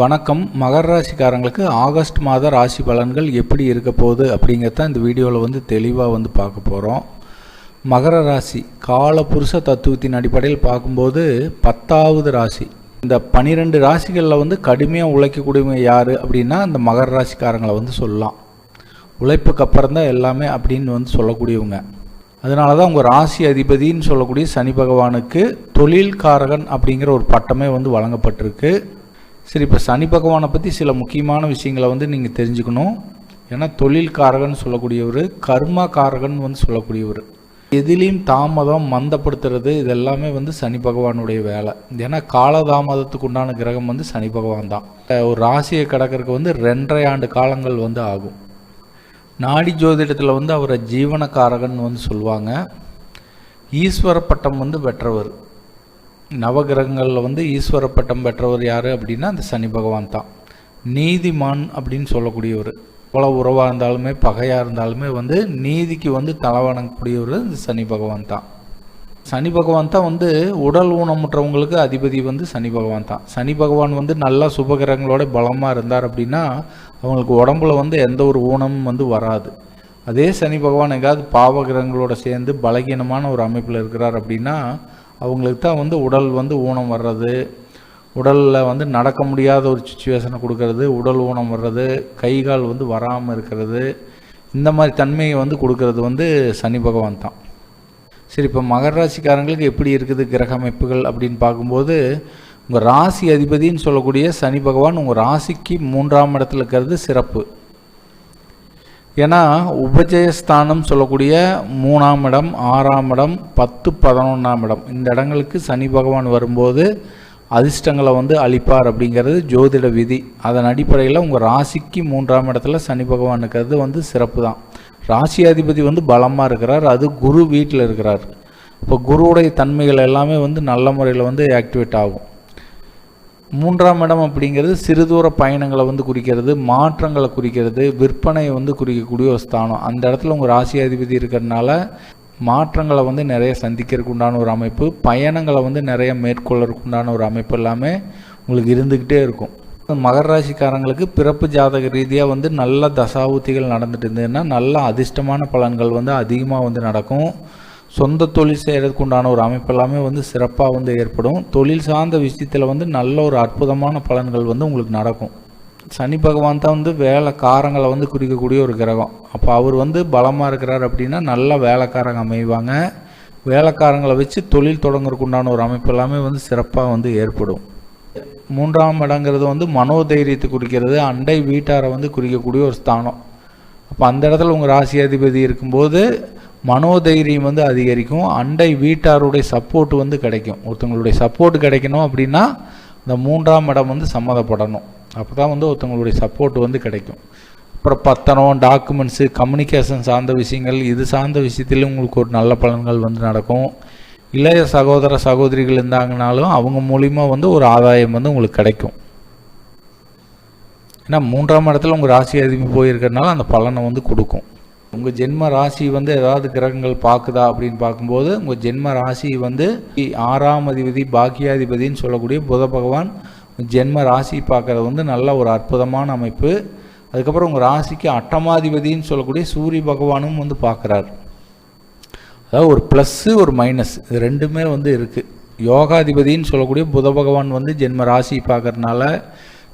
வணக்கம். மகர ராசிக்காரங்களுக்கு ஆகஸ்ட் மாத ராசி பலன்கள் எப்படி இருக்க போகுது அப்படிங்கிறத இந்த வீடியோவில் வந்து தெளிவாக வந்து பார்க்க போகிறோம் மகர ராசி காலபுருஷ தத்துவத்தின் அடிப்படையில் பார்க்கும்போது பத்தாவது ராசி. இந்த பனிரெண்டு ராசிகளில் வந்து கடுமையாக உழைக்கக்கூடியவங்க யார் அப்படின்னா இந்த மகர ராசிக்காரங்களை வந்து சொல்லலாம். உழைப்புக்கு அப்புறம் தான் எல்லாமே அப்படின்னு வந்து சொல்லக்கூடியவங்க. அதனால தான் உங்கள் ராசி அதிபதின்னு சொல்லக்கூடிய சனி பகவானுக்கு தொழில்காரகன் அப்படிங்கிற ஒரு பட்டமே வந்து வழங்கப்பட்டிருக்கு. சரி இப்போ சனி பகவானை பற்றி சில முக்கியமான விஷயங்களை வந்து நீங்கள் தெரிஞ்சுக்கணும். ஏன்னா தொழில்காரகன் சொல்லக்கூடியவர் கர்மா காரகன் வந்து சொல்லக்கூடியவர். எதிலையும் தாமதம் மந்தப்படுத்துறது இதெல்லாமே வந்து சனி பகவானுடைய வேலை. ஏன்னா காலதாமதத்துக்கு உண்டான கிரகம் வந்து சனி பகவான் தான். ஒரு ராசியை கடக்கிறதுக்கு வந்து ரெண்டரை ஆண்டு காலங்கள் வந்து ஆகும். நாடி ஜோதிடத்தில் வந்து அவரை ஜீவனக்காரகன் வந்து சொல்லுவாங்க. ஈஸ்வர பட்டம் வந்து பெற்றவர். நவகிரகங்களில் வந்து ஈஸ்வர பட்டம் பெற்றவர் யார் அப்படின்னா அந்த சனி பகவான் தான். நீதிமான் அப்படின்னு சொல்லக்கூடியவர். எவ்வளோ உறவாக இருந்தாலுமே பகையாக இருந்தாலுமே வந்து நீதிக்கு வந்து தலைவணங்கக்கூடியவர் இந்த சனி பகவான் தான். சனி பகவான் தான் வந்து உடல் ஊனமுற்றவங்களுக்கு அதிபதி வந்து சனி பகவான் தான். சனி பகவான் வந்து நல்லா சுபகிரகங்களோட பலமாக இருந்தார் அப்படின்னா அவங்களுக்கு உடம்புல வந்து எந்த ஒரு ஊனமும் வந்து வராது. அதே சனி பகவான் எங்காவது பாவகிரகங்களோட சேர்ந்து பலகீனமான ஒரு அமைப்பில் இருக்கிறார் அப்படின்னா அவங்களுக்கு தான் வந்து உடல் வந்து ஊனம் வர்றது உடலில் வந்து நடக்க முடியாத ஒரு சுச்சுவேஷனை கொடுக்கறது உடல் ஊனம் வர்றது கை கால் வந்து வராமல் இருக்கிறது இந்த மாதிரி தன்மையை வந்து கொடுக்கறது வந்து சனி பகவான் தான். சரி இப்போ மகர ராசிக்காரங்களுக்கு எப்படி இருக்குது கிரக அமைப்புகள் அப்படின்னு பார்க்கும்போது உங்கள் ராசி அதிபதின்னு சொல்லக்கூடிய சனி பகவான் உங்கள் ராசிக்கு மூன்றாம் இடத்துல இருக்கிறது சிறப்பு. ஏன்னா உபஜயஸ்தானம் சொல்லக்கூடிய மூணாம் இடம் ஆறாம் இடம் பத்து பதினொன்றாம் இடம். இந்த இடங்களுக்கு சனி பகவான் வரும்போது அதிர்ஷ்டங்களை வந்து அளிப்பார் அப்படிங்கிறது ஜோதிட விதி. அதன் அடிப்படையில் உங்கள் ராசிக்கு மூன்றாம் இடத்துல சனி பகவான் இருக்கிறது வந்து சிறப்பு தான். ராசி அதிபதி வந்து பலமாக இருக்கிறார். அது குரு வீட்டில் இருக்கிறார். இப்போ குருவுடைய தன்மைகள் எல்லாமே வந்து நல்ல முறையில் வந்து ஆக்டிவேட் ஆகும். மூன்றாம் இடம் அப்படிங்கிறது சிறுதூர பயணங்களை வந்து குறிக்கிறது மாற்றங்களை குறிக்கிறது விற்பனையை வந்து குறிக்கக்கூடிய ஒரு ஸ்தானம். அந்த இடத்துல உங்கள் ராசி அதிபதி இருக்கிறதுனால மாற்றங்களை வந்து நிறைய சந்திக்கிறதுக்கு உண்டான ஒரு அமைப்பு பயணங்களை வந்து நிறைய மேற்கொள்ளறதுக்கு உண்டான ஒரு அமைப்பு எல்லாமே உங்களுக்கு இருந்துக்கிட்டே இருக்கும். மகர ராசிக்காரங்களுக்கு பிறப்பு ஜாதக ரீதியாக வந்து நல்ல தசாவுத்திகள் நடந்துட்டு இருந்ததுன்னா நல்ல அதிர்ஷ்டமான பலன்கள் வந்து அதிகமாக வந்து நடக்கும். சொந்த தொழில் செய்கிறதுக்கு உண்டான ஒரு அமைப்பு எல்லாமே வந்து சிறப்பாக வந்து ஏற்படும். தொழில் சார்ந்த விஷயத்தில் வந்து நல்ல ஒரு அற்புதமான பலன்கள் வந்து உங்களுக்கு நடக்கும். சனி பகவான் தான் வந்து வேலைக்காரங்களை வந்து குறிக்கக்கூடிய ஒரு கிரகம். அப்போ அவர் வந்து பலமாக இருக்கிறார் அப்படின்னா நல்லா வேலைக்காரங்க அமைவாங்க. வேலைக்காரங்களை வச்சு தொழில் தொடங்குறதுக்கு உண்டான ஒரு அமைப்பு எல்லாமே வந்து சிறப்பாக வந்து ஏற்படும். மூன்றாம் இடங்கிறது வந்து மனோதைரியத்தை குறிக்கிறது. அண்டை வீட்டாரை வந்து குறிக்கக்கூடிய ஒரு ஸ்தானம். அப்போ அந்த இடத்துல உங்கள் ராசி அதிபதி இருக்கும்போது மனோதைரியம் வந்து அதிகரிக்கும். அண்டை வீட்டாருடைய சப்போர்ட் வந்து கிடைக்கும். ஒருத்தவங்களுடைய சப்போர்ட் கிடைக்கணும் அப்படின்னா இந்த மூன்றாம் இடம் வந்து சம்மதப்படணும் அப்போ தான் வந்து ஒருத்தவங்களுடைய சப்போர்ட் வந்து கிடைக்கும். அப்புறம் பத்தனம் டாக்குமெண்ட்ஸு கம்யூனிகேஷன் சார்ந்த விஷயங்கள் இது சார்ந்த விஷயத்திலும் உங்களுக்கு ஒரு நல்ல பலன்கள் வந்து நடக்கும். இளைய சகோதர சகோதரிகள் இருந்தாங்கனாலும் அவங்க மூலிமா வந்து ஒரு ஆதாயம் வந்து உங்களுக்கு கிடைக்கும். ஏன்னா மூன்றாம் இடத்துல உங்கள் ராசி அதிகம் போயிருக்கிறதுனால அந்த பலனை வந்து கொடுக்கும். உங்கள் ஜென்ம ராசி வந்து ஏதாவது கிரகங்கள் பார்க்குதா அப்படின்னு பார்க்கும்போது உங்கள் ஜென்ம ராசி வந்து ஆறாம் அதிபதி பாக்கியாதிபதின்னு சொல்லக்கூடிய புத பகவான் ஜென்ம ராசி பார்க்குறது வந்து நல்ல ஒரு அற்புதமான அமைப்பு. அதுக்கப்புறம் உங்கள் ராசிக்கு அட்டமாதிபதின்னு சொல்லக்கூடிய சூரிய பகவானும் வந்து பார்க்குறாரு. அதாவது ஒரு ப்ளஸ்ஸு ஒரு மைனஸ் இது ரெண்டுமே வந்து இருக்குது யோகாதிபதின்னு சொல்லக்கூடிய புத பகவான் வந்து ஜென்ம ராசி பார்க்குறதுனால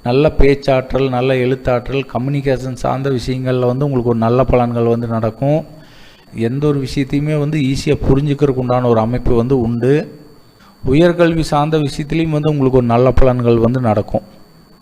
நல்ல பேச்சாற்றல் நல்ல எழுத்தாற்றல் கம்யூனிகேஷன் சார்ந்த விஷயங்களில் வந்து உங்களுக்கு ஒரு நல்ல பலன்கள் வந்து நடக்கும். எந்த ஒரு விஷயத்தையுமே வந்து ஈஸியாக புரிஞ்சுக்கிறதுக்கு உண்டான ஒரு அமைப்பு வந்து உண்டு. உயர்கல்வி சார்ந்த விஷயத்துலேயும் வந்து உங்களுக்கு ஒரு நல்ல பலன்கள் வந்து நடக்கும்.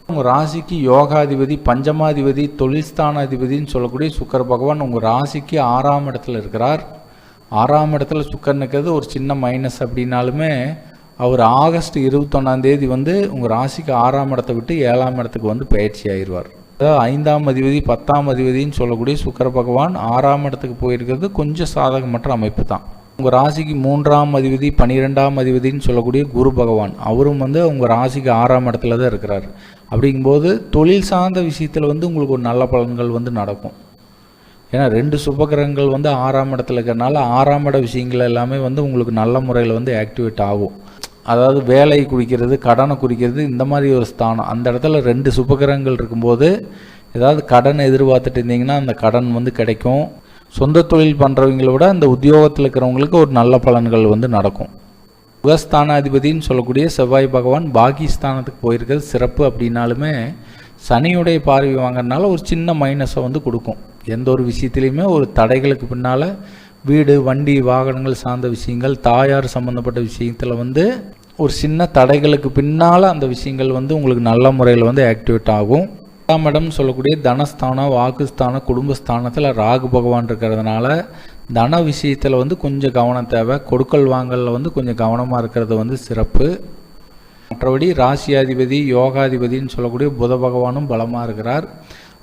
உங்கள் ராசிக்கு யோகாதிபதி பஞ்சமாதிபதி தொழில்ஸ்தானாதிபதினு சொல்லக்கூடிய சுக்கர பகவான் உங்கள் ராசிக்கு ஆறாம் இடத்துல இருக்கிறார். ஆறாம் இடத்துல சுக்கர் நிற்கிறது ஒரு சின்ன மைனஸ் அப்படின்னாலுமே அவர் ஆகஸ்ட் இருபத்தொன்னாந்தேதி வந்து உங்கள் ராசிக்கு ஆறாம் இடத்தை விட்டு ஏழாம் இடத்துக்கு வந்து பயிற்சி ஆயிடுவார். அதாவது ஐந்தாம் அதிபதி பத்தாம் அதிபதினு சொல்லக்கூடிய சுக்கர பகவான் ஆறாம் இடத்துக்கு போயிருக்கிறது கொஞ்சம் சாதகமற்ற அமைப்பு தான். உங்கள் ராசிக்கு மூன்றாம் அதிபதி பன்னிரெண்டாம் அதிபதினு சொல்லக்கூடிய குரு பகவான் அவரும் வந்து உங்கள் ராசிக்கு ஆறாம் இடத்துல தான் இருக்கிறார். அப்படிங்கும்போது தொழில் சார்ந்த விஷயத்தில் வந்து உங்களுக்கு ஒரு நல்ல பலன்கள் வந்து நடக்கும். ஏன்னா ரெண்டு சுபகிரகங்கள் வந்து ஆறாம் இடத்துல இருக்கிறனால ஆறாம் இட விஷயங்கள் எல்லாமே வந்து உங்களுக்கு நல்ல முறையில் வந்து ஆக்டிவேட் ஆகும். அதாவது வேலையை குறிக்கிறது கடனை குறிக்கிறது இந்த மாதிரி ஒரு ஸ்தானம். அந்த இடத்துல ரெண்டு சுபகிரகங்கள் இருக்கும்போது ஏதாவது கடன் எதிர்பார்த்துட்டு இருந்தீங்கன்னா அந்த கடன் வந்து கிடைக்கும். சொந்த தொழில் பண்ணுறவங்கள விட அந்த உத்தியோகத்தில் இருக்கிறவங்களுக்கு ஒரு நல்ல பலன்கள் வந்து நடக்கும். சுகஸ்தானாதிபதின்னு சொல்லக்கூடிய செவ்வாய் பகவான் பாகிஸ்தானத்துக்கு போயிருக்கிறது. சிறப்பு அப்படின்னாலுமே சனியுடைய பார்வை வாங்குறதுனால ஒரு சின்ன மைனஸை வந்து கொடுக்கும். எந்த ஒரு விஷயத்துலையுமே ஒரு தடைகளுக்கு பின்னால் வீடு வண்டி வாகனங்கள் சார்ந்த விஷயங்கள் தாயார் சம்மந்தப்பட்ட விஷயத்தில் வந்து ஒரு சின்ன தடைகளுக்கு பின்னால் அந்த விஷயங்கள் வந்து உங்களுக்கு நல்ல முறையில் வந்து ஆக்டிவேட் ஆகும். பத்தாம் இடம் சொல்லக்கூடிய தனஸ்தானம் வாக்குஸ்தானம் குடும்பஸ்தானத்தில் ராகு பகவான் இருக்கிறதுனால தன விஷயத்தில் வந்து கொஞ்சம் கவனம் தேவை. கொடுக்கல் வாங்கலில் வந்து கொஞ்சம் கவனமாக இருக்கிறது வந்து சிறப்பு. மற்றபடி ராசியாதிபதி யோகாதிபதின்னு சொல்லக்கூடிய புத பகவானும் பலமாக இருக்கிறார்.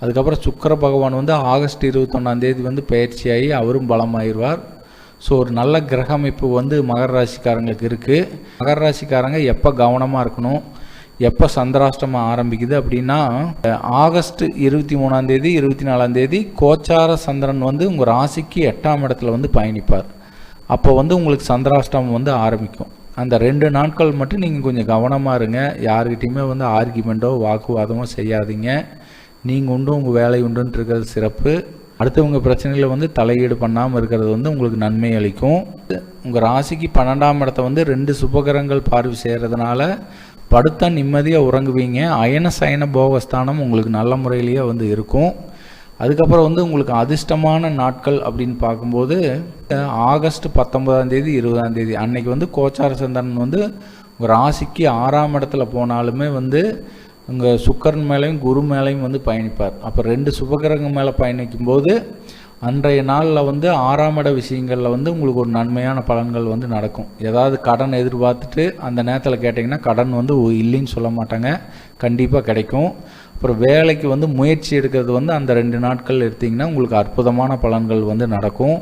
அதுக்கப்புறம் சுக்கர பகவான் வந்து ஆகஸ்ட் இருபத்தொன்னாந்தேதி வந்து பயிற்சியாகி அவரும் பலமாயிருவார். ஸோ ஒரு நல்ல கிரக அமைப்பு வந்து மகர ராசிக்காரங்களுக்கு இருக்குது மகர ராசிக்காரங்க எப்போ கவனமாக இருக்கணும்? எப்போ சந்திராஷ்டமம் ஆரம்பிக்குது அப்படின்னா ஆகஸ்ட் இருபத்தி மூணாந்தேதி இருபத்தி நாலாந்தேதி கோச்சார சந்திரன் வந்து உங்கள் ராசிக்கு எட்டாம் இடத்துல வந்து பயணிப்பார். அப்போ வந்து உங்களுக்கு சந்திராஷ்டமம் வந்து ஆரம்பிக்கும். அந்த ரெண்டு நாட்கள் மட்டும் நீங்கள் கொஞ்சம் கவனமாக இருங்க. யார்கிட்டையுமே வந்து ஆர்கியூமெண்ட்டோ வாக்குவாதமோ செய்யாதீங்க. நீங்கள் உண்டு உங்கள் வேலை உண்டுன்ட்டு இருக்கிறது சிறப்பு. அடுத்தவங்க பிரச்சனைகளை வந்து தலையீடு பண்ணாமல் இருக்கிறது வந்து உங்களுக்கு நன்மை அளிக்கும். உங்கள் ராசிக்கு பன்னெண்டாம் இடத்த வந்து ரெண்டு சுபகரங்கள் பார்வை செய்கிறதுனால படுத்தா நிம்மதியாக உறங்குவீங்க. அயன சயன போகஸ்தானம் உங்களுக்கு நல்ல முறையிலேயே வந்து இருக்கும். அதுக்கப்புறம் வந்து உங்களுக்கு அதிர்ஷ்டமான நாட்கள் அப்படின்னு பார்க்கும்போது ஆகஸ்ட் பத்தொன்பதாம் தேதி இருபதாம் தேதி அன்னைக்கு வந்து கோச்சார சந்திரன் வந்து உங்கள் ராசிக்கு ஆறாம் இடத்துல போனாலுமே வந்து அங்கே சுக்கரன் மேலேயும் குரு மேலேயும் வந்து பயணிப்பார். அப்போ ரெண்டு சுபகிரகம் மேலே பயணிக்கும் போது அன்றைய நாளில் வந்து ஆறாம் இட விஷயங்களில் வந்து உங்களுக்கு ஒரு நன்மையான பலன்கள் வந்து நடக்கும். ஏதாவது கடன் எதிர்பார்த்துட்டு அந்த நேரத்தில் கேட்டிங்கன்னா கடன் வந்து இல்லைன்னு சொல்ல மாட்டாங்க. கண்டிப்பாக கிடைக்கும். அப்புறம் வேலைக்கு வந்து முயற்சி எடுக்கிறது வந்து அந்த ரெண்டு நாட்கள் எடுத்திங்கன்னா உங்களுக்கு அற்புதமான பலன்கள் வந்து நடக்கும்.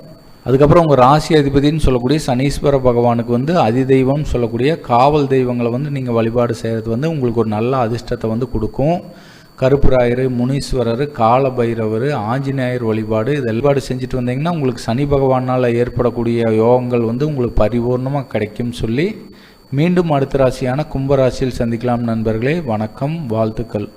அதுக்கப்புறம் உங்கள் ராசி அதிபதினு சொல்லக்கூடிய சனீஸ்வர பகவானுக்கு வந்து அதிதெய்வம் சொல்லக்கூடிய காவல் தெய்வங்களை வந்து நீங்கள் வழிபாடு செய்கிறது வந்து உங்களுக்கு ஒரு நல்ல அதிர்ஷ்டத்தை வந்து கொடுக்கும். கருப்புராயர் முனீஸ்வரர் கால பைரவர் ஆஞ்சநேயர் வழிபாடு இது வழிபாடு செஞ்சுட்டு வந்தீங்கன்னா உங்களுக்கு சனி பகவானால் ஏற்படக்கூடிய யோகங்கள் வந்து உங்களுக்கு பரிபூர்ணமாக கிடைக்கும் சொல்லி மீண்டும் அடுத்த ராசியான கும்பராசியில் சந்திக்கலாம் நண்பர்களே. வணக்கம் வாழ்த்துக்கள்.